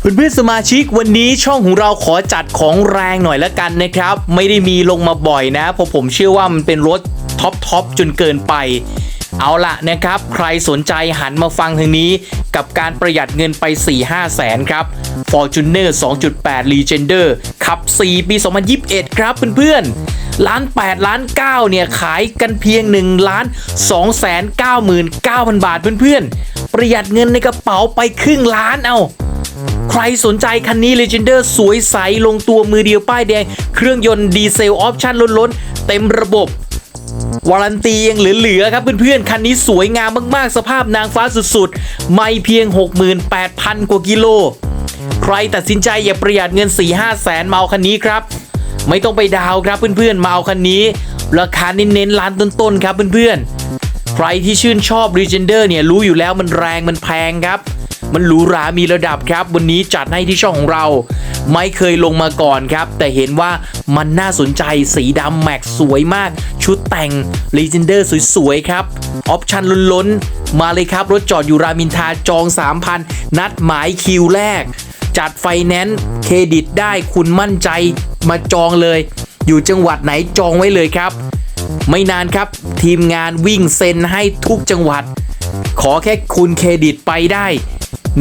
เพื่อนๆสมาชิกวันนี้ช่องของเราขอจัดของแรงหน่อยละกันนะครับ ไม่ได้มีลงมาบ่อยนะเพราะผมเชื่อว่ามันเป็นรถท็อปทอปจนเกินไป เอาละนะครับ ใครสนใจหันมาฟังทางนี้กับการประหยัดเงินไป 4-5 แสนครับ Fortuner 2.8 Legender ขับ 4 ปี 2021 ครับเพื่อนๆล้าน 8 ล้าน 9 เนี่ย ขายกันเพียง 1 ล้าน2แสน99,000 บาทเพื่อนๆ ประหยัดเงินในกระเป๋าไปครึ่งล้านเอา ใครสนใจคันนี้ Legender สวยใส ลงตัวมือเดียวป้ายแดง เครื่องยนต์ดีเซลออปชั่นล้นๆ เต็มระบบวารันตียังเหลือๆครับเพื่อนๆ คันนี้สวยงามมากๆ สภาพนางฟ้าสุดๆ ไม่เพียง 68,000 กว่ากิโล ใครตัดสินใจอย่าประหยัดเงิน 4-5แสนมาเอาคันนี้ครับ ไม่ต้องไปดาวครับเพื่อนๆ มาเอาคันนี้ ราคาเน้นๆล้านต้นๆ ครับเพื่อนๆ ใครที่ชื่นชอบ Legender เนี่ยรู้อยู่แล้วมันแรงมันแพงครับ มันหรูหรามีระดับครับ วันนี้จัดให้ที่ช่องของเรา ไม่เคยลงมาก่อนครับ แต่เห็นว่ามันน่าสนใจสีดำแม็กสวยมาก ชุดแต่ง Legender สวยๆครับ ออปชั่นล้นๆ มาเลยครับ รถจอดอยู่รามินทาจอง 3,000 นัดหมายคิวแรก จัดไฟแนนซ์เครดิตได้คุณมั่นใจมาจองเลย อยู่จังหวัดไหนจองไว้เลยครับ ไม่นานครับ ทีมงานวิ่งเซ็นให้ทุกจังหวัด ขอแค่คุณเครดิตไปได้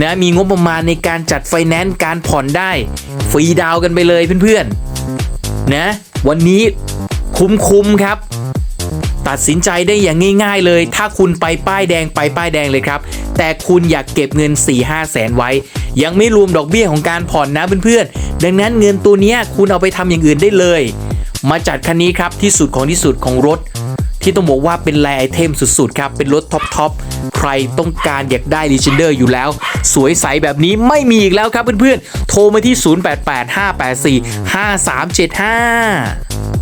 นะมีงบประมาณในการจัดไฟแนนซ์การผ่อนได้ ฟรีดาวกันไปเลยเพื่อนๆนะวันนี้คุ้มๆครับ ตัดสินใจได้อย่างง่าย ๆ เลย ถ้าคุณไปป้ายแดงไปป้ายแดงเลยครับ แต่คุณอยากเก็บเงิน 4-5แสนไว้ ยังไม่รวมดอกเบี้ยของการผ่อนนะเพื่อนๆดังนั้นเงินตัวนี้คุณเอาไปทำอย่างอื่นได้เลย มาจัดคันนี้ครับที่สุดของที่สุดของรถ ที่ต้องบอกว่าเป็นแรไอเทมสุดๆ ครับ เป็นรถท็อปทอปใครต้องการอยากได้ลีเจนเดอร์อยู่แล้ว สวยใสแบบนี้ไม่มีอีกแล้วครับเพื่อนๆ โทรมาที่ 0885845375